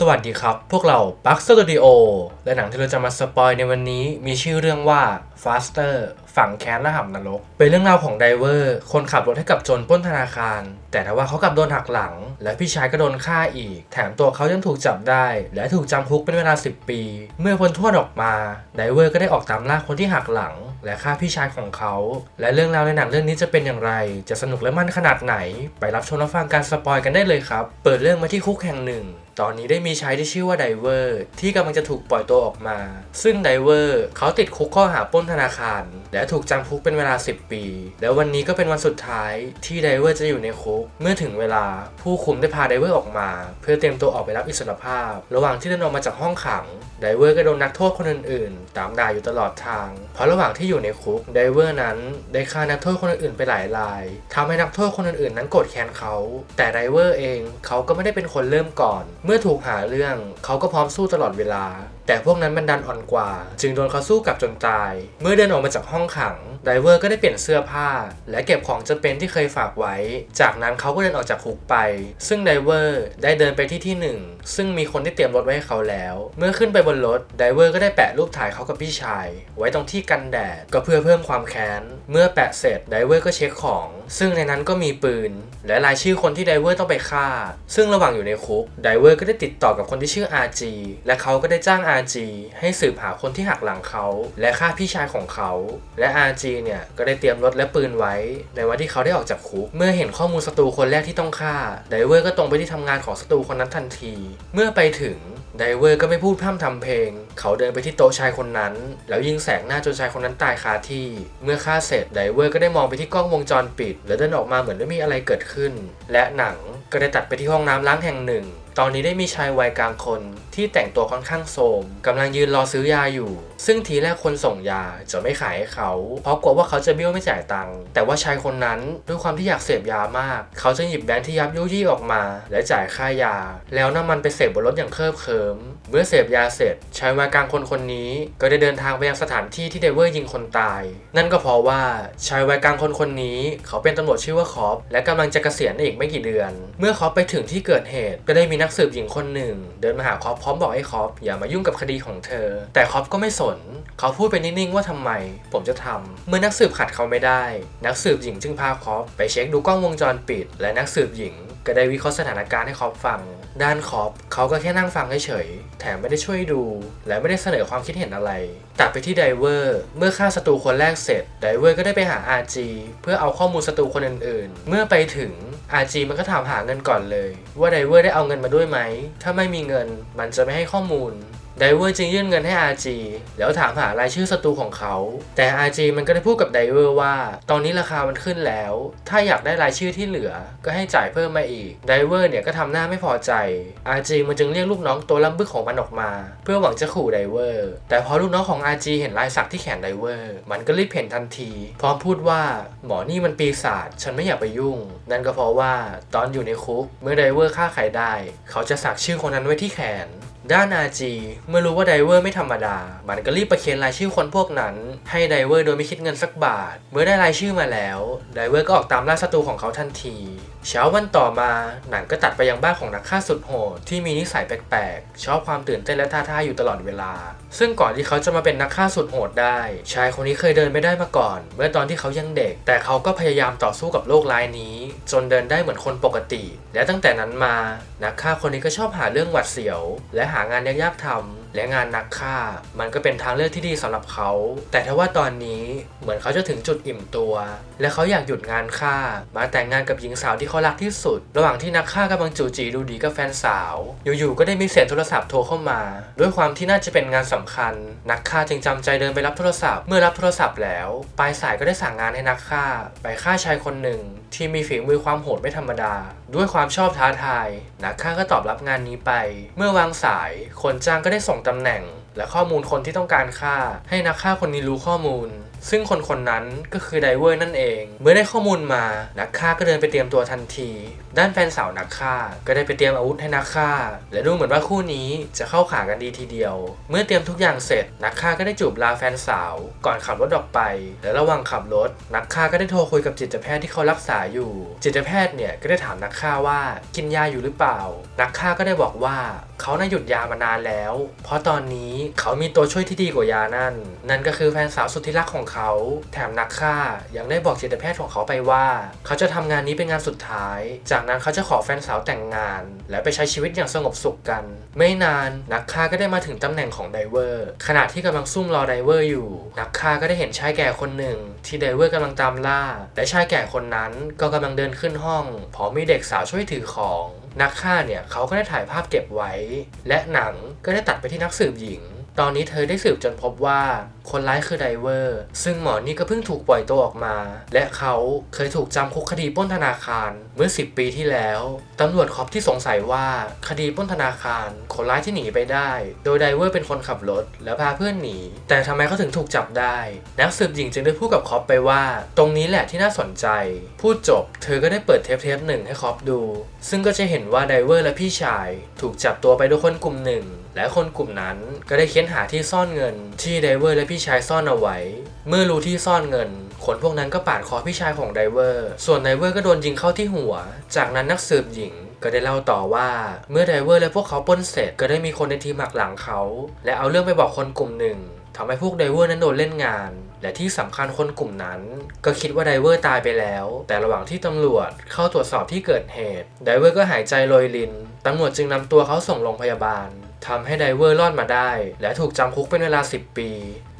สวัสดีครับ พวกเรา b u g Studio และหนังที่เราจะมาสปอยในวันนี้มีชื่อเรื่องว่า Faster ฝั่งแค้นและหำนรก เป็นเรื่องราวของไดเวอร์ คนขับรถให้กับโจรป้นธนาคาร แต่ทว่าเขากลับโดนหักหลัง และพี่ชายก็โดนฆ่าอีก แถมตัวเขายังถูกจับได้ และถูกจำคุกเป็นเวลา 10 ปี เมื่อพ้นโทษออกมาไดเวอร์ก็ได้ออกตามล่าคนที่หักหลัง และฆ่าพี่ชายของเขา และเรื่องราวในหนังเรื่องนี้จะเป็นอย่างไร จะสนุกและมันขนาดไหน ไปรับชมรับฟังการสปอยกันได้เลยครับ เปิดเรื่องมาที่คุกแห่งหนึ่ง ตอนนี้ได้มีชายที่ชื่อว่าไดเวอร์ที่กำลังจะถูกปล่อยตัวออกมา ซึ่งไดเวอร์เขาติดคุกข้อหาปล้นธนาคาร และถูกจำคุกเป็นเวลา 10 ปี แล้ววันนี้ก็เป็นวันสุดท้ายที่ไดเวอร์จะอยู่ในคุก เมื่อถึงเวลาผู้คุมได้พาไดเวอร์ออกมา เพื่อเตรียมตัวออกไปรับอิสรภาพ ระหว่างที่เดินออกมาจากห้องขังไดเวอร์ก็โดนนักโทษคนอื่นๆ ตามด่าอยู่ตลอดทาง เพราะระหว่างที่อยู่ในคุกไดเวอร์นั้นได้ฆ่านักโทษคนอื่นๆไปหลายรายทำให้นักโทษคนอื่นๆ นั้นโกรธแค้นเขา แต่ไดเวอร์เองเขาก็ไม่ได้เป็นคนเริ่มก่อนเมื่อถูกหาเรื่องเขาก็พร้อมสู้ตลอดเวลา แต่พวกนั้นมันดันอ่อนกว่า จึงโดนเขาสู้กับจนตาย เมื่อเดินออกมาจากห้องขังไดเวอร์ก็ได้เปลี่ยนเสื้อผ้า และเก็บของจำเป็นที่เคยฝากไว้ จากนั้นเขาก็เดินออกจากคุกไป ซึ่งไดเวอร์ได้เดินไปที่ที่หนึ่งซึ่งมีคนที่เตรียมรถไว้ให้เขาแล้ว เมื่อขึ้นไปบนรถไดเวอร์ก็ได้แปะรูปถ่ายเขากับพี่ชาย ไว้ตรงที่กันแดดก็เพื่อเพิ่มความแค้นเมื่อแปะเสร็จไดเวอร์ก็เช็คของ ซึ่งในนั้นก็มีปืน และรายชื่อคนที่ไดเวอร์ต้องไปฆ่า ซึ่งระหว่างอยู่ในคุกไดเวอร์ก็ได้ติดต่อกับคนที่ชื่อ RG และเขาก็ได้จ้าง RG ให้สืบหาคนที่หักหลังเขา และฆ่าพี่ชายของเขา และ RG เนี่ยก็ได้เตรียมรถและปืนไว้ ในวันที่เขาได้ออกจากคุก เมื่อเห็นข้อมูลศัตรูคนแรกที่ต้องฆ่าไดเวอร์ก็ตรงไปที่ทำงานของศัตรูคนนั้นทันที เมื่อไปถึงไดเวอร์ก็ไม่พูดพร่ำทำเพลง เขาเดินไปที่โต๊ะชายคนนั้น แล้วยิงแสกหน้าจนชายคนนั้นตายคาที่ เมื่อฆ่าเสร็จไดเวอร์ก็ได้มองไปที่กล้องวงจรปิด แล้วเดินออกมาเหมือนไม่มีอะไรเกิดขึ้น และหนังก็ได้ตัดไปที่ห้องน้ำล้างแห่งหนึ่ง ตอนนี้ได้มีชายวัยกลางคนที่แต่งตัวค่อนข้างโทรมกำลังยืนรอซื้อยาอยู่ ซึ่งทีแรกคนส่งยาจะไม่ขายให้เขา เพราะกลัวว่าเขาจะเบี้ยวไม่จ่ายตังค์แต่ว่าชายคนนั้นด้วยความที่อยากเสพยามาก เขาจะหยิบแบงค์ที่ยับยุยี่ออกมา และจ่ายค่ายา แล้วนำมันไปเสพบนรถอย่างเคลิบเคลิมเมื่อเสพยาเสร็จชายวัยกลางคนคนนี้ ก็ได้เดินทางไปยังสถานที่ที่เดเวอร์ยิงคนตาย นั่นก็เพราะว่าชายวัยกลางคนคนนี้ เขาเป็นตำรวจชื่อว่าคอปและกำลังจะเกษียณอีกไม่กี่เดือน เมื่อคอปไปถึงที่เกิดเหตุก็ได้มีนักักสืบหญิงคนหนึ่ง เดินมาหาคอปพร้อมบอกให้คอปอย่ามายุ่งกับคดีของเธอ แต่คอปก็ไม่สน เขาพูดไปนิ่งๆว่าทำไม ผมจะทำเมื่อนักสืบขัดเขาไม่ได้ นักสืบหญิงจึงพาคอปไปเช็คดูกล้องวงจรปิด และนักสืบหญิง ก็ได้วิเคราะห์สถานการณ์ให้คอปฟัง ด้านคอปเขาก็แค่นั่งฟังเฉยๆ แถมไม่ได้ช่วยดู และไม่ได้เสนอความคิดเห็นอะไร ตัดไปที่ไดเวอร์ เมื่อฆ่าศัตรูคนแรกเสร็จ ไดเวอร์ก็ได้ไปหา RG เพื่อเอาข้อมูลศัตรูคนอื่นๆ เมื่อไปถึง RG มันก็ถามหาเงินก่อนเลย ว่าไดเวอร์ได้เอาเงินมาด้วยไหม ถ้าไม่มีเงินมันจะไม่ให้ข้อมูล ไดเวอร์จึงยื่นเงินให้ RG แล้วถามหารายชื่อศัตรูของเขา แต่ RG มันก็ได้พูดกับไดเวอร์ว่า ตอนนี้ราคามันขึ้นแล้ว ถ้าอยากได้รายชื่อที่เหลือ ก็ให้จ่ายเพิ่มมาอีกไดเวอร์เนี่ยก็ทำหน้าไม่พอใจ RG มันจึงเรียกลูกน้องตัวล้ำบึกของมันออกมา เพื่อหวังจะขู่ไดเวอร์ แต่พอลูกน้องของ RG เห็นลายสักที่แขนไดเวอร์ มันก็รีบเห็นทันที พร้อมพูดว่าหมอนี่มันปีศาจฉันไม่อยากไปยุ่ง นั่นก็เพราะว่าตอนอยู่ในคุกเมื่อไดเวอร์ฆ่าใครได้ เขาจะสักชื่อคนนั้นไว้ที่แขน ด้าน RG เมื่อรู้ว่าไดเวอร์ไม่ธรรมดา มันก็รีบประเคนรายชื่อคนพวกนั้น ให้ไดเวอร์โดยไม่คิดเงินสักบาท เมื่อได้รายชื่อมาแล้ว ไดเวอร์ก็ออกตามล่าศัตรูของเขาทันที เช้าวันต่อมาหนังก็ตัดไปยังบ้านของนักฆ่าสุดโหดที่มีนิสัยแปลกๆ ชอบความตื่นเต้นและท้าทายอยู่ตลอดเวลา ซึ่งก่อนที่เขาจะมาเป็นนักฆ่าสุดโหดได้ ชายคนนี้เคยเดินไม่ได้มาก่อน เมื่อตอนที่เขายังเด็ก แต่เขาก็พยายามต่อสู้กับโรคร้ายนี้ จนเดินได้เหมือนคนปกติ และตั้งแต่นั้นมา นักฆ่าคนนี้ก็ชอบหาเรื่องหวัดเสียว และหางานยากๆทำ และงานนักฆ่า มันก็เป็นทางเลือกที่ดีสำหรับเขา แต่ทว่าตอนนี้เหมือนเขาจะถึงจุดอิ่มตัว และเขาอยากหยุดงานฆ่า มาแต่งงานกับหญิงสาวที่เขารักที่สุด ระหว่างที่นักฆ่ากำลังจูจีดูดีกับแฟนสาว อยู่ๆก็ได้มีเสียงโทรศัพท์โทรเข้ามา ด้วยความที่น่าจะเป็นงานสำคัญ นักฆ่าจึงจำใจเดินไปรับโทรศัพท์เมื่อรับโทรศัพท์แล้วปลายสายก็ได้สั่งงานให้นักฆ่า ไปฆ่าชายคนหนึ่ง ที่มีฝีมือความโหดไม่ธรรมดา ด้วยความชอบท้าทาย นักฆ่าก็ตอบรับงานนี้ไป เมื่อวางสายคนจ้างก็ได้ส่งตำแหน่ง และข้อมูลคนที่ต้องการฆ่า ให้นักฆ่าคนนี้รู้ข้อมูล ซึ่งคนคนนั้นก็คือไดเวอร์นั่นเอง เมื่อได้ข้อมูลมานักฆ่าก็เดินไปเตรียมตัวทันที ด้านแฟนสาวนักฆ่าก็ได้ไปเตรียมอาวุธให้นักฆ่า และดูเหมือนว่าคู่นี้จะเข้าขากันดีทีเดียว เมื่อเตรียมทุกอย่างเสร็จ นักฆ่าก็ได้จูบลาแฟนสาว ก่อนขับรถออกไป และระหว่างขับรถ นักฆ่าก็ได้โทรคุยกับจิตแพทย์ที่เขารักษาอยู่ จิตแพทย์เนี่ยก็ได้ถามนักฆ่าว่ากินยาอยู่หรือเปล่า นักฆ่าก็ได้บอกว่าเขาน่าหยุดยามานานแล้ว เพราะตอนนี้เขามีตัวช่วยที่ดีกว่ายานั่น นั่นก็คือแฟนสาวสุดที่รักของเขา แถมนักฆ่ายังได้บอกจิตแพทย์ของเขาไปว่า เขาจะทำงานนี้เป็นงานสุดท้าย จากนั้นเขาจะขอแฟนสาวแต่งงาน และไปใช้ชีวิตอย่างสงบสุขกัน ไม่นานนักฆ่าก็ได้มาถึงตำแหน่งของไดเวอร์ขณะที่กำลังซุ่มรอไดเวอร์อยู่ นักฆ่าก็ได้เห็นชายแก่คนหนึ่ง ที่ไดเวอร์กำลังตามล่าและชายแก่คนนั้นก็กำลังเดินขึ้นห้องพร้อมมีเด็กสาวช่วยถือของนักฆ่าเนี่ยเขาก็ได้ถ่ายภาพเก็บไว้ และหนังก็ได้ตัดไปที่นักสืบหญิง ตอนนี้เธอได้สืบจนพบว่าคนร้ายคือไดเวอร์ ซึ่งหมอนี่ก็เพิ่งถูกปล่อยตัวออกมา และเขาเคยถูกจำคุกคดีปล้นธนาคารเมื่อ 10 ปีที่แล้ว ตำรวจคอปที่สงสัยว่าคดีปล้นธนาคาร คนร้ายที่หนีไปได้ โดยไดเวอร์เป็นคนขับรถ และพาเพื่อนหนี แต่ทำไมเขาถึงถูกจับได้ นักสืบหญิงจึงได้พูดกับคอปไปว่า ตรงนี้แหละที่น่าสนใจ พูดจบ เธอก็ได้เปิดเทปเทปหนึ่งให้คอปดู ซึ่งก็จะเห็นว่าไดเวอร์และพี่ชาย ถูกจับตัวไปโดยคนกลุ่มหนึ่ง และคนกลุ่มนั้นก็ได้เค้นหาที่ซ่อนเงิน ที่ไดเวอร์และพี่ชายซ่อนเอาไว้ เมื่อรู้ที่ซ่อนเงิน คนพวกนั้นก็ปาดคอพี่ชายของไดเวอร์ ส่วนไดเวอร์ก็โดนยิงเข้าที่หัว จากนั้นนักสืบหญิงก็ได้เล่าต่อว่าเมื่อไดเวอร์และพวกเขาปล้นเสร็จก็ได้มีคนในทีมหักหลังเขา และเอาเรื่องไปบอกคนกลุ่มหนึ่งทำให้พวกไดเวอร์นั้นโดนเล่นงาน และที่สำคัญคนกลุ่มนั้น ก็คิดว่าไดเวอร์ตายไปแล้ว แต่ระหว่างที่ตำรวจเข้าตรวจสอบที่เกิดเหตุไดเวอร์ก็หายใจโรยรินตำรวจจึงนำตัวเขาส่งโรงพยาบาล ทำให้ไดเวอร์รอดมาได้ และถูกจำคุกเป็นเวลา 10 ปี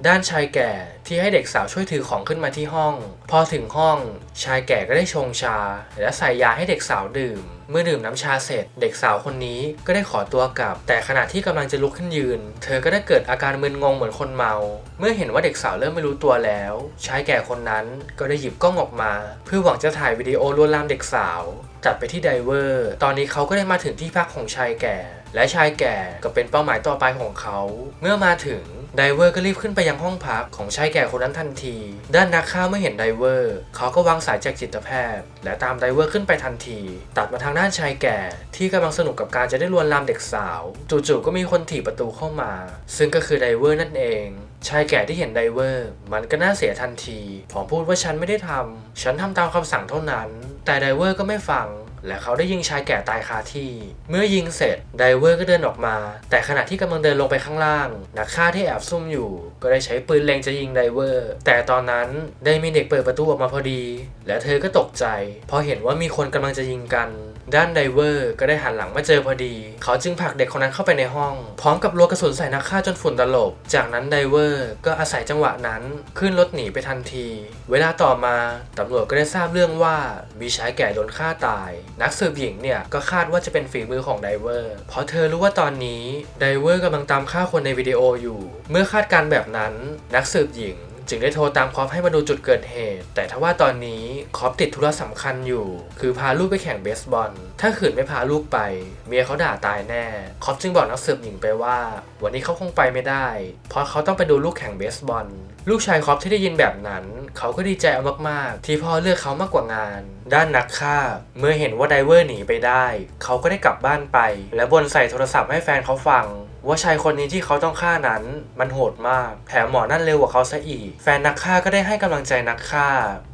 ด้านชายแก่ที่ให้เด็กสาวช่วยถือของขึ้นมาที่ห้อง พอถึงห้องชายแก่ก็ได้ชงชา และใส่ยาให้เด็กสาวดื่ม เมื่อดื่มน้ำชาเสร็จ เด็กสาวคนนี้ก็ได้ขอตัวกลับ แต่ขณะที่กำลังจะลุกขึ้นยืน เธอก็ได้เกิดอาการมึนงงเหมือนคนเมา เมื่อเห็นว่าเด็กสาวเริ่มไม่รู้ตัวแล้ว ชายแก่คนนั้นก็ได้หยิบกล้องออกมา เพื่อหวังจะถ่ายวิดีโอลวนลามเด็กสาวจัดไปที่ไดเวอร์ ตอนนี้เขาก็ได้มาถึงที่พักของชายแก่ และชายแก่ก็เป็นเป้าหมายต่อไปของเขา เมื่อมาถึงไดเวอร์ก็รีบขึ้นไปยังห้องพักของชายแก่คนนั้นทันที ด้านนักฆ่าเมื่อเห็นไดเวอร์เขาก็วางสายจากจิตแพทย์ และตามไดเวอร์ขึ้นไปทันที ตัดมาทางด้านชายแก่ ที่กำลังสนุกกับการจะได้ลวนลามเด็กสาวจู่ๆก็มีคนถีบประตูเข้ามา ซึ่งก็คือไดเวอร์นั่นเองชายแก่ที่เห็นไดเวอร์ มันก็น่าเสียทันที ผมพูดว่าฉันไม่ได้ทำ ฉันทำตามคำสั่งเท่านั้น แต่ไดเวอร์ก็ไม่ฟัง และเขาได้ยิงชายแก่ตายคาที่ เมื่อยิงเสร็จไดเวอร์ก็เดินออกมา แต่ขณะที่กำลังเดินลงไปข้างล่าง นักฆ่าที่แอบซุ่มอยู่ ก็ได้ใช้ปืนเล็งจะยิงไดเวอร์ แต่ตอนนั้นได้มีเด็กเปิดประตูออกมาพอดี และเธอก็ตกใจ พอเห็นว่ามีคนกำลังจะยิงกัน ด้านไดเวอร์ก็ได้หันหลังมาเจอพอดี เขาจึงผลักเด็กคนนั้นเข้าไปในห้อง พร้อมกับรัวกระสุนใส่นักฆ่าจนฝุ่นตลบ จากนั้นไดเวอร์ก็อาศัยจังหวะนั้น ขึ้นรถหนีไปทันที เวลาต่อมาตำรวจก็ได้ทราบเรื่องว่ามีชายแก่โดนฆ่าตาย นักสืบหญิงเนี่ยก็คาดว่าจะเป็นฝีมือของไดเวอร์เพราะเธอรู้ว่าตอนนี้ไดเวอร์กำลังตามฆ่าคนในวิดีโออยู่ เมื่อคาดการแบบนั้น นักสืบหญิง จึงได้โทรตามคอปให้มาดูจุดเกิดเหตุ แต่ทว่าตอนนี้คอปติดธุระสำคัญอยู่ คือพาลูกไปแข่งเบสบอล ถ้าขืนไม่พาลูกไป เมียเขาด่าตายแน่ คอปจึงบอกนักสืบหญิงไปว่า วันนี้เขาคงไปไม่ได้ เพราะเขาต้องไปดูลูกแข่งเบสบอล ลูกชายคอปที่ได้ยินแบบนั้น เขาก็ดีใจเอามากๆ ที่พ่อเลือกเขามากกว่างาน ด้านนักฆ่า เมื่อเห็นว่าไดเวอร์หนีไปได้ เขาก็ได้กลับบ้านไป และบนใส่โทรศัพท์ให้แฟนเขาฟัง ว่าชายคนนี้ที่เขาต้องฆ่านั้น มันโหดมาก แถมหมอนั่นเร็วกว่าเขาซะอีก แฟนนักฆ่าก็ได้ให้กำลังใจนักฆ่า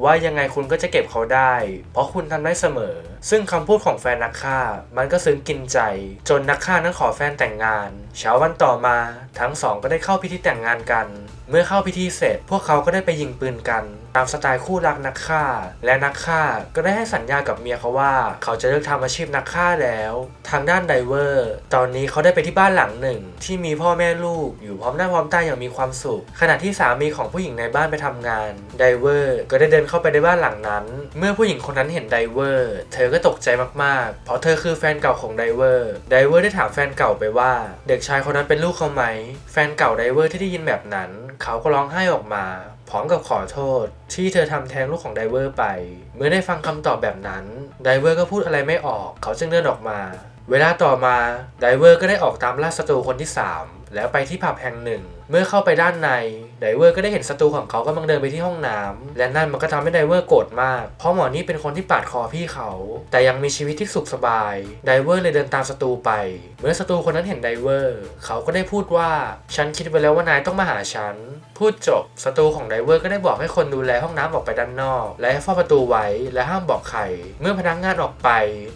ว่ายังไงคุณก็จะเก็บเขาได้ เพราะคุณทำได้เสมอ ซึ่งคำพูดของแฟนนักฆ่า มันก็ซึ้งกินใจ จนนักฆ่านั้นขอแฟนแต่งงาน เช้าวันต่อมา ทั้งสองก็ได้เข้าพิธีแต่งงานกัน เมื่อเข้าพิธีเสร็จ พวกเขาก็ได้ไปยิงปืนกัน ตามสไตล์คู่รักนักฆ่า และนักฆ่าก็ได้ให้สัญญากับเมียเขาว่า เขาจะเลิกทำอาชีพนักฆ่าแล้ว ทางด้านไดเวอร์ ตอนนี้เขาได้ไปที่บ้านหลังหนึ่ง ที่มีพ่อแม่ลูกอยู่พร้อมหน้าพร้อมตาอย่างมีความสุข ขณะที่สามีของผู้หญิงในบ้านไปทำงานไดเวอร์ก็ได้เดินเข้าไปในบ้านหลังนั้น เมื่อผู้หญิงคนนั้นเห็นไดเวอร์เธอก็ตกใจมากๆ เพราะเธอคือแฟนเก่าของไดเวอร์ไดเวอร์ได้ถามแฟนเก่าไปว่า เด็กชายคนนั้นเป็นลูกเขาไหม แฟนเก่าไดเวอร์ที่ได้ยินแบบนั้น เขาก็ร้องไห้ออกมา พร้อมกับขอโทษ ที่เธอทำแท้งลูกของไดเวอร์ไป เมื่อได้ฟังคำตอบแบบนั้น ไดเวอร์ก็พูดอะไรไม่ออก เขาจึงเดินออกมา เวลาต่อมาไดเวอร์ก็ได้ออกตามล่าศัตรูคนที่ 3 แล้วไปที่ผับแห่งหนึ่ง เมื่อเข้าไปด้านในไดเวอร์ก็ได้เห็นศัตรูของเขากำลังเดินไปที่ห้องน้ำและนั่นมันก็ทำให้ไดเวอร์โกรธมาก เพราะหมอนี่เป็นคนที่ปาดคอพี่เขา แต่ยังมีชีวิตที่สุขสบายไดเวอร์เลยเดินตามศัตรูไป เมื่อศัตรูคนนั้นเห็นไดเวอร์เขาก็ได้พูดว่าฉันคิดไว้แล้วว่านายต้องมาหาฉัน พูดจบศัตรูของไดเวอร์ก็ได้บอกให้คนดูแลห้องน้ำออกไปด้านนอก และให้เฝ้าประตูไว้และห้ามบอกใครเมื่อพนักงานออกไป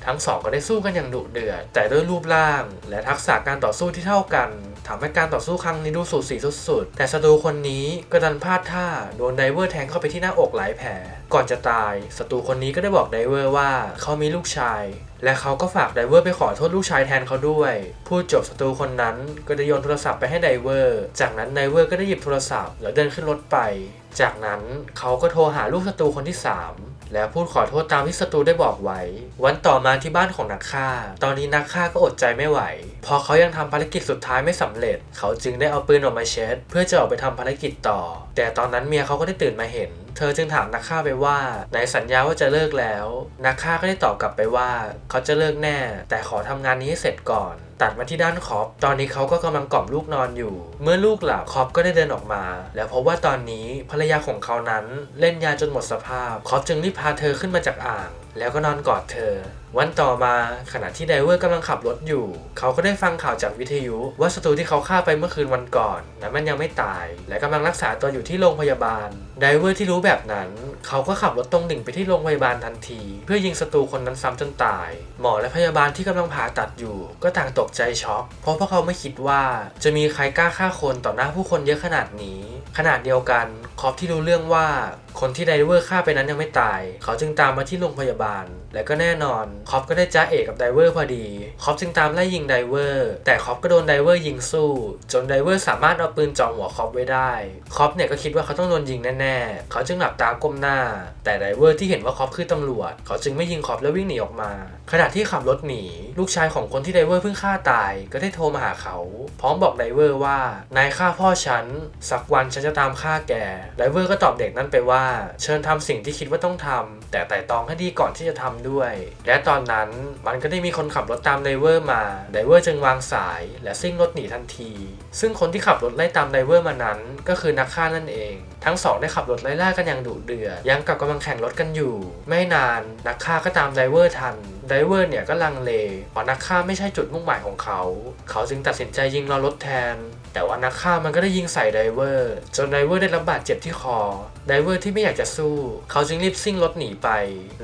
ทั้งสองก็ได้สู้กันอย่างดุเดือดแต่ด้วยรูปร่าง และทักษะการต่อสู้ที่เท่ากันทำให้การต่อสู้ครั้งนี้ดูสูสีสุดๆ แต่ศัตรูคนนี้ก็ดันพลาดท่าโดนไดเวอร์แทงเข้าไปที่หน้าอกหลายแผล ก่อนจะตายศัตรูคนนี้ก็ได้บอกไดเวอร์ว่าเขามีลูกชาย และเขาก็ฝากไดเวอร์ไปขอโทษลูกชายแทนเขาด้วย พูดจบศัตรูคนนั้นก็ได้โยนโทรศัพท์ไปให้ไดเวอร์ จากนั้นไดเวอร์ก็ได้หยิบโทรศัพท์แล้วเดินขึ้นรถไป จากนั้นเขาก็โทรหาลูกศัตรูคนที่ 3 แล้วพูดขอโทษตามที่ศัตรูได้บอกไว้ วันต่อมาที่บ้านของนักฆ่า ตอนนี้นักฆ่าก็อดใจไม่ไหว พอเขายังทำภารกิจสุดท้ายไม่สำเร็จ เขาจึงได้เอาปืนออกมาเช็ด เพื่อจะออกไปทำภารกิจต่อ แต่ตอนนั้นเมียเขาก็ได้ตื่นมาเห็น เธอจึงถามนักฆ่าไปว่าไหนสัญญาว่าจะเลิกแล้ว นักฆ่าก็ได้ตอบกลับไปว่า เขาจะเลิกแน่ แต่ขอทำงานนี้ให้เสร็จก่อน ตัดมาที่ด้านคอปตอนนี้เขาก็กำลังกล่อมลูกนอนอยู่ เมื่อลูกหลับคอปก็ได้เดินออกมา แล้วพบว่าตอนนี้ภรรยาของเขานั้นเล่นยาจนหมดสภาพคอปจึงรีบพาเธอขึ้นมาจากอ่าง แล้วก็นอนกอดเธอวันต่อมาขณะที่ไดเวอร์กำลังขับรถอยู่ เขาก็ได้ฟังข่าวจากวิทยุว่าศัตรูที่เขาฆ่าไปเมื่อคืนวันก่อนนั้นมันยังไม่ตาย และกำลังรักษาตัวอยู่ที่โรงพยาบาลไดเวอร์ที่รู้แบบนั้น เขาก็ขับรถตรงดิ่งไปที่โรงพยาบาลทันที เพื่อยิงศัตรูคนนั้นซ้ำจนตาย หมอและพยาบาลที่กำลังผ่าตัดอยู่ ก็ต่างตกใจช็อก เพราะพวกเขาไม่คิดว่า จะมีใครกล้าฆ่าคนต่อหน้าผู้คนเยอะขนาดนี้ ขนาดเดียวกันคอปที่รู้เรื่องว่า คนที่ไดเวอร์ฆ่าไปนั้นยังไม่ตาย เขาจึงตามมาที่โรงพยาบาล และก็แน่นอนคอปก็ได้จ้าเอกกับไดเวอร์พอดีคอปจึงตามไล่ยิงไดเวอร์แต่คอปก็โดนไดเวอร์ยิงสู้ จนไดเวอร์สามารถเอาปืนจ่อหัวคอปไว้ได้คอปเนี่ยก็คิดว่าเขาต้องโดนยิงแน่ๆเขาจึงหลับตาก้มหน้า แต่ไดเวอร์ที่เห็นว่าคอปคือตำรวจ เขาจึงไม่ยิงคอปแล้ววิ่งหนีออกมา ขณะที่ขับรถหนีลูกชายของคนที่ไดเวอร์เพิ่งฆ่าตายก็ได้โทรมาหาเขา พร้อมบอกไดเวอร์ว่านายฆ่าพ่อฉันสักวันฉันจะตามฆ่าแกไดเวอร์ก็ตอบเด็กนั้นไปว่า เชิญทำสิ่งที่คิดว่าต้องทำแต่ไต่ตองให้ดีก่อนที่จะทำด้วย และตอนนั้นมันก็ได้มีคนขับรถตามไดเวอร์มา ไดเวอร์จึงวางสาย และซิ่งรถหนีทันที ซึ่งคนที่ขับรถไล่ตามไดเวอร์มานั้น ก็คือนักฆ่านั่นเอง ทั้งสองได้ขับรถไล่ล่ากันอย่างดุเดือดยังกับกำลังแข่งรถกันอยู่ ไม่นานนักฆ่าก็ตามไดเวอร์ทัน ไดเวอร์เนี่ยก็ลังเลเพราะนักฆ่าไม่ใช่จุดมุ่งหมายของเขา เขาจึงตัดสินใจยิงล้อรถแทน แต่ว่านักฆ่ามันก็ได้ยิงใส่ไดเวอร์จนไดเวอร์ได้รับบาดเจ็บที่คอไดเวอร์ที่ไม่อยากจะสู้ เขาจึงรีบซิ่งรถหนีไป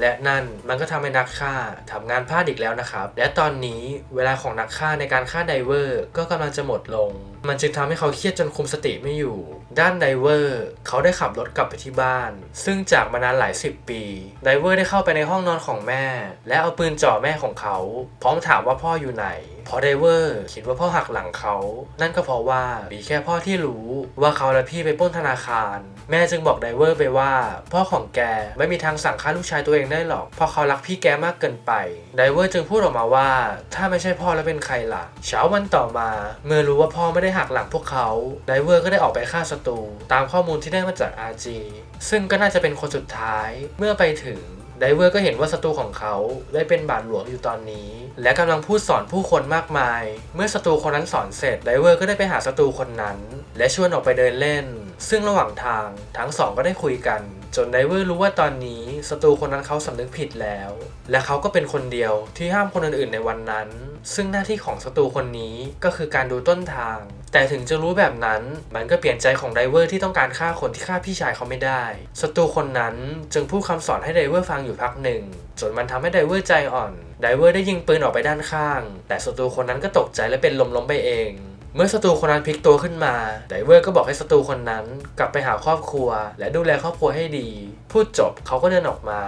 และนั่นมันก็ทำให้นักฆ่าทำงานพลาดอีกแล้วนะครับ และตอนนี้เวลาของนักฆ่าในการฆ่าไดเวอร์ก็กำลังจะหมดลง มันจึงทำให้เขาเครียดจนคุมสติไม่อยู่ ด้านไดเวอร์เขาได้ขับรถกลับไปที่บ้าน ซึ่งจากมานานหลายสิบปีไดเวอร์ได้เข้าไปในห้องนอนของแม่ และเอาปืนจ่อแม่ของเขา พร้อมถามว่าพ่ออยู่ไหนพอไดเวอร์คิดว่าพ่อหักหลังเขา นั่นก็เพราะว่ามีแค่พ่อที่รู้ว่าเขาและพี่ไปปล้นธนาคาร แม่จึงบอกไดเวอร์ไปว่า พ่อของแกไม่มีทางสั่งฆ่าลูกชายตัวเองได้หรอกเพราะเขารักพี่แกมากเกินไปไดเวอร์จึงพูดออกมาว่า ถ้าไม่ใช่พ่อแล้วเป็นใครล่ะ เช้าวันต่อมา เมื่อรู้ว่าพ่อไม่ได้หักหลังพวกเขาไดเวอร์ก็ได้ออกไปฆ่าศัตรูตามข้อมูลที่ได้มาจาก RG ซึ่งก็น่าจะเป็นคนสุดท้ายเมื่อไปถึง ไดเวอร์ก็เห็นว่าศัตรูของเขาได้เป็นบาทหลวงอยู่ตอนนี้ และกำลังพูดสอนผู้คนมากมาย เมื่อศัตรูคนนั้นสอนเสร็จไดเวอร์ก็ได้ไปหาศัตรูคนนั้น และชวนออกไปเดินเล่น ซึ่งระหว่างทางทั้งสองก็ได้คุยกัน จนไดเวอร์รู้ว่าตอนนี้ศัตรูคนนั้นเขาสำนึกผิดแล้ว และเขาก็เป็นคนเดียวที่ห้ามคนอื่นๆในวันนั้น ซึ่งหน้าที่ของศัตรูคนนี้ก็คือการดูต้นทาง แต่ถึงจะรู้แบบนั้นมันก็เปลี่ยนใจของไดเวอร์ที่ต้องการฆ่าคนที่ฆ่าพี่ชายเขาไม่ได้ศัตรูคนนั้นจึงพูดคำสอนให้ไดเวอร์ฟังอยู่พักหนึ่งจนมันทำให้ไดเวอร์ใจอ่อนไดเวอร์ได้ยิงปืนออกไปด้านข้าง แต่ศัตรูคนนั้นก็ตกใจและเป็นลมล้มไปเองเมื่อศัตรูคนนั้นพลิกตัวขึ้นมา ไดเวอร์ก็บอกให้ศัตรูคนนั้นกลับไปหาครอบครัว และดูแลครอบครัวให้ดี พูดจบเขาก็เดินออกมา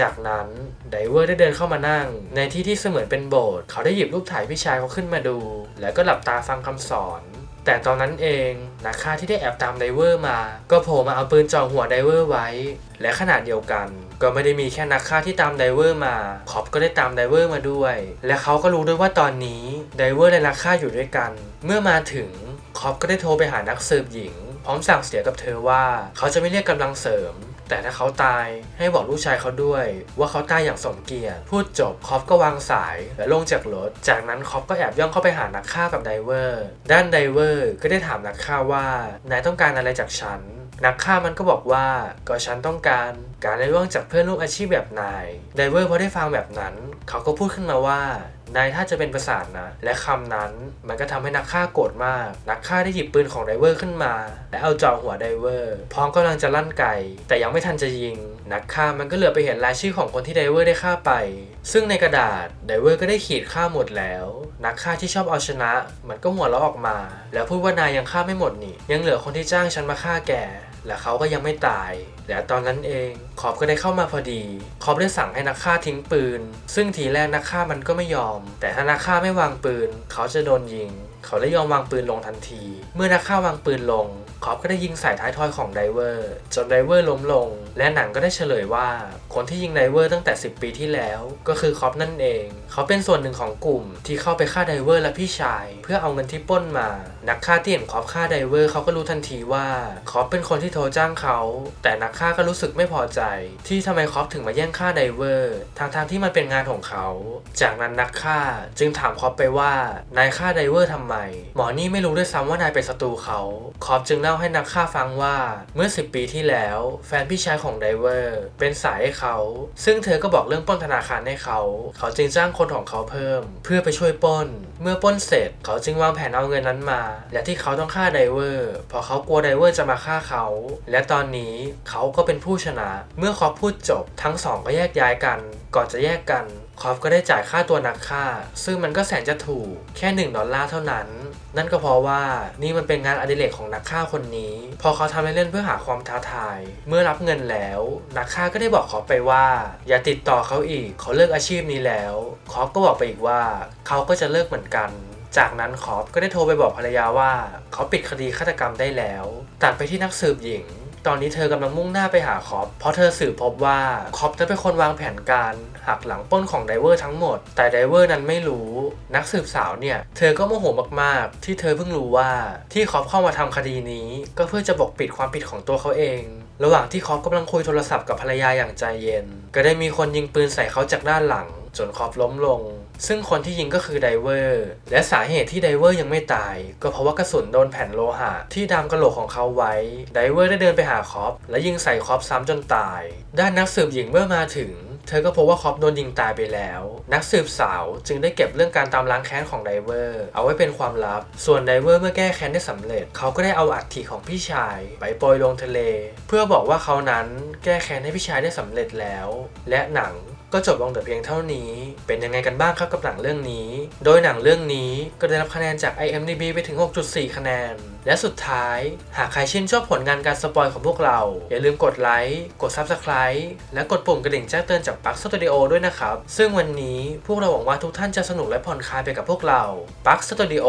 จากนั้นไดเวอร์ได้เดินเข้ามานั่ง ในที่ที่เสมือนเป็นโบสถ์เขาได้หยิบรูปถ่ายพี่ชายเขาขึ้นมาดู แล้วก็หลับตาฟังคำสอน แต่ตอนนั้นเองนักฆ่าที่ได้แอบตามไดเวอร์มา ก็โผล่มาเอาปืนจ่อหัวไดเวอร์ไว้ และขณะเดียวกัน ก็ไม่ได้มีแค่นักฆ่าที่ตามไดเวอร์มาคอปก็ได้ตามไดเวอร์มาด้วย และเขาก็รู้ด้วยว่าตอนนี้ไดเวอร์และนักฆ่าอยู่ด้วยกัน เมื่อมาถึงคอปก็ได้โทรไปหานักสืบหญิง พร้อมสั่งเสียกับเธอว่า เขาจะไม่เรียกกำลังเสริม แต่ถ้าเขาตายให้บอกลูกชายเขาด้วย ว่าเขาตายอย่างสมเกียรติ พูดจบคอฟก็วางสายและลงจากรถ จากนั้นคอฟก็แอบย่องเข้าไปหานักฆ่ากับไดเวอร์ ด้านไดเวอร์ก็ได้ถามนักฆ่าว่านายต้องการอะไรจากฉันนักฆ่ามันก็บอกว่าก็ฉันต้องการการได้ร่วงจากเพื่อนร่วมอาชีพแบบนายไดเวอร์พอได้ฟังแบบนั้น เขาก็พูดขึ้นมาว่า นายถ้าจะเป็นประสาทนะ และคำนั้นมันก็ทำให้นักฆ่าโกรธมาก นักฆ่าได้หยิบปืนของไดเวอร์ขึ้นมา และเอาจ่อหัวไดเวอร์พร้อมกำลังจะลั่นไกแต่ยังไม่ทันจะยิง นักฆ่ามันก็เหลือไปเห็นรายชื่อของคนที่ไดเวอร์ได้ฆ่าไป ซึ่งในกระดาษไดเวอร์ก็ได้ขีดฆ่าหมดแล้ว นักฆ่าที่ชอบเอาชนะ มันก็หัวเราะออกมา แล้วพูดว่านายยังฆ่าไม่หมดนี่ยังเหลือคนที่จ้างฉันมาฆ่าแก และเขาก็ยังไม่ตาย และตอนนั้นเองคอปก็ได้เข้ามาพอดี คอปได้สั่งให้นักฆ่าทิ้งปืน ซึ่งทีแรกนักฆ่ามันก็ไม่ยอม แต่ถ้านักฆ่าไม่วางปืน เขาจะโดนยิง เขาได้ยอมวางปืนลงทันที เมื่อนักฆ่าวางปืนลง คอปก็ได้ยิงใส่ท้ายทอยของไดเวอร์ จนไดเวอร์ล้มลง และหนังก็ได้เฉลยว่า คนที่ยิงไดเวอร์ตั้งแต่ 10 ปีที่แล้ว ก็คือคอปนั่นเอง เขาเป็นส่วนหนึ่งของกลุ่มที่เข้าไปฆ่าไดเวอร์และพี่ชาย เพื่อเอาเงินที่ป้นมา นักฆ่าที่เห็นคอปฆ่าไดเวอร์เขาก็รู้ทันทีว่าคอปเป็นคนที่โทรจ้างเขา แต่นักฆ่าก็รู้สึกไม่พอใจ ที่ทำไมคอปถึงมาแย่งฆ่าไดเวอร์ทางทางที่มันเป็นงานของเขา จากนั้นนักฆ่าจึงถามคอปไปว่านายฆ่าไดเวอร์ทำไม หมอนี่ไม่รู้ด้วยซ้ำว่านายเป็นศัตรูเขาคอปจึงเล่าให้นักฆ่าฟังว่าเมื่อ 10 ปีที่แล้ว แฟนพี่ชายของไดเวอร์เป็นสายให้เขา ซึ่งเธอก็บอกเรื่องปล้นธนาคารให้เขา เขาจึงจ้างคนของเขาเพิ่ม เพื่อไปช่วยปล้น เมื่อปล้นเสร็จ เขาจึงวางแผนเอาเงินนั้นมาและที่เขาต้องฆ่าไดเวอร์เพราะเขากลัวไดเวอร์จะมาฆ่าเขา และตอนนี้เขาก็เป็นผู้ชนะ เมื่อคอปพูดจบ ทั้งสองก็แยกย้ายกัน ก่อนจะแยกกันคอฟก็ได้จ่ายค่าตัวนักฆ่า ซึ่งมันก็แสนจะถูกแค่ 1 ดอลลาร์เท่านั้น นั่นก็เพราะว่านี่มันเป็นงานอดิเรกของนักฆ่าคนนี้ พอเขาทำเล่นเพื่อหาความท้าทาย เมื่อรับเงินแล้ว นักฆ่าก็ได้บอกคอฟไปว่า อย่าติดต่อเขาอีกเขาเลิกอาชีพนี้แล้วคอฟก็บอกไปอีกว่า เขาก็จะเลิกเหมือนกัน จากนั้นคอฟก็ได้โทรไปบอกภรรยาว่า เขาปิดคดีฆาตกรรมได้แล้ว ตัดไปที่นักสืบหญิง ตอนนี้เธอกำลังมุ่งหน้าไปหาคอปเพราะเธอสืบพบว่าคอปจะเป็นคนวางแผนการหักหลังป้นของไดเวอร์ทั้งหมด แต่ไดเวอร์นั้นไม่รู้ นักสืบสาวเนี่ย เธอก็โมโหมากๆ ที่เธอเพิ่งรู้ว่าที่คอปเข้ามาทำคดีนี้ ก็เพื่อจะปกปิดความผิดของตัวเขาเอง ระหว่างที่คอปกำลังคุยโทรศัพท์กับภรรยาอย่างใจเย็น ก็ได้มีคนยิงปืนใส่เขาจากด้านหลัง จนคอปล้มลง ซึ่งคนที่ยิงก็คือไดเวอร์ และสาเหตุที่ไดเวอร์ยังไม่ตาย ก็เพราะว่ากระสุนโดนแผ่นโลหะที่ดามกระโหลกของเขาไว้ ไดเวอร์ได้เดินไปหาคอปและยิงใส่คอปซ้ำจนตาย ด้านนักสืบหญิงเมื่อมาถึงเธอก็พบว่าคอปโดนยิงตายไปแล้ว นักสืบสาวจึงได้เก็บเรื่องการตามล้างแค้นของไดเวอร์ เอาไว้เป็นความลับ ส่วนไดเวอร์เมื่อแก้แค้นได้สำเร็จ เขาก็ได้เอาอัฐิของพี่ชาย ไปโปรยลงทะเล เพื่อบอกว่าเขานั้นแก้แค้นให้พี่ชายได้สำเร็จแล้ว และหนัง ก็จบลงแต่เพียงเท่านี้ เป็นยังไงกันบ้างครับกับหนังเรื่องนี้ โดยหนังเรื่องนี้ก็ได้รับคะแนนจาก IMDb ไปถึง 6.4 คะแนน และสุดท้าย หากใครชื่นชอบผลงานการสปอยของพวกเรา อย่าลืมกดไลค์ กด Subscribe และกดปุ่มกระดิ่งแจ้งเตือนจากปักสตูดิโอด้วยนะครับ ซึ่งวันนี้พวกเราหวังว่าทุกท่านจะสนุกและผ่อนคลายไปกับพวกเราปักสตูดิโอ